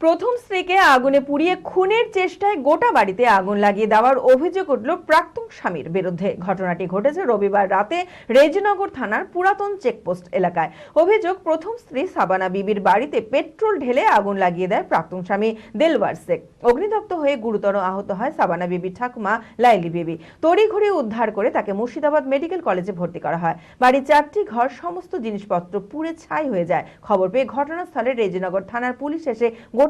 প্রথম স্ত্রীকে আগুনে পুড়িয়ে খুনের চেষ্টায় গোটা বাড়িতে আগুন লাগিয়ে দেওয়ার অভিযোগ উঠল প্রাক্তন স্বামীর বিরুদ্ধে। ঘটনাটি ঘটেছে রবিবার রাতে রেজনগর থানার পুরাতন চেকপোস্ট এলাকায়। অভিযোগ, প্রথম স্ত্রী সাবানা বিবির বাড়িতে পেট্রোল ঢেলে আগুন লাগিয়ে দেয় প্রাক্তন স্বামী দেলওয়ার শেখ। অগ্নিদগ্ধ হয়ে গুরুতর আহত হয় সাবানা বিবির ঠাকুমা লাইলি বিবি। তড়িঘড়ি উদ্ধার করে তাকে মুর্শিদাবাদ মেডিকেল কলেজে ভর্তি করা হয়। বাড়ির চারটি ঘর, সমস্ত জিনিসপত্র পুড়ে ছাই হয়ে যায়। খবর পেয়ে ঘটনাস্থলে রেজিনগর থানার পুলিশ এসে গোটা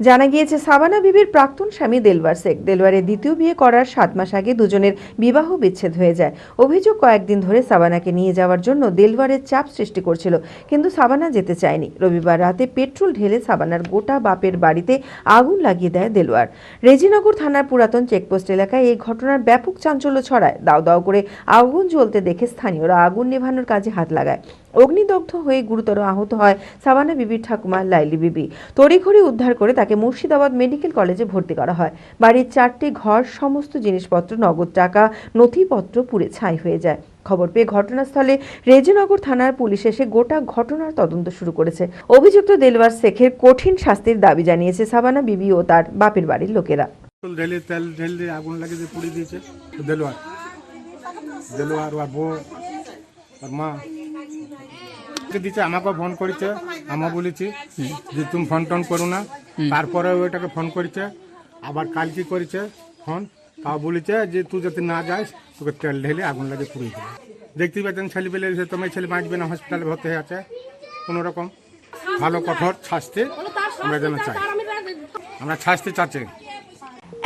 জানা গিয়েছে, সাবানা বিবির প্রাক্তন স্বামী দেলওয়ার শেখ। দেলওয়ারের দ্বিতীয় বিয়ে করার সাত মাস আগে দুজনের বিবাহ বিচ্ছেদ হয়ে যায়। অভিযোগ কয়েকদিন ধরে সাবানাকে নিয়ে যাওয়ার জন্য দেলওয়ারের চাপ সৃষ্টি করছিল, কিন্তু সাবানা যেতে চায়নি। রবিবার রাতে পেট্রোল ঢেলে সাবানার গোটা বাপের বাড়িতে আগুন লাগিয়ে দেয় দেলওয়ার। রেজিনগর থানার পুরাতন চেকপোস্ট এলাকায় এই ঘটনার ব্যাপক চাঞ্চল্য ছড়ায়। দাও দাও করে আগুন জ্বলতে দেখে স্থানীয়রা আগুন নেভানোর কাজে হাত লাগায়। অগ্নিদগ্ধ হয়ে গুরুতর আহত হয় সাবানা বিবির ঠাকুমা লাইলি বিবি। তড়িঘড়ি উদ্ধার করে তাকে মুর্শিদাবাদ মেডিকেল কলেজে ভর্তি করা হয়। বাড়ির চারটি ঘর, সমস্ত জিনিসপত্র, নগদ টাকা, নথিপত্র পুড়ে ছাই হয়ে যায়। খবর পেয়ে ঘটনাস্থলে রেজিনগর থানার পুলিশ এসে গোটা ঘটনার তদন্ত শুরু করেছে। অভিযুক্ত দেলওয়ার শেখের কঠিন শাস্তির দাবি জানিয়েছে সাবানা বিবি ও তার বাপের বাড়ির লোকেরা। মা। দিচ্ছে আমাকে ফোন করেছে আমা বলেছি যে তুমি ফোন টোন করো না। তারপরে ওইটাকে ফোন করেছে আবার কাল কি করেছে ফোন তাও বলেছে যে তুই যদি না যাস তোকে তেল ঢেলে আগুন লাগে পুড়িয়ে দেবে। দেখতে পাচ্ছেন ছেলে পেলে তোমার ছেলে বাঁচবে না হসপিটালে ভর্তি হয়ে আছে। কোনো রকম ভালো কঠোর শাস্তি আমরা যেন চাই। আমরা শাস্তি চাচ্ছি।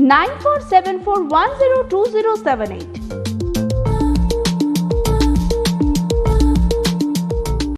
9474102078.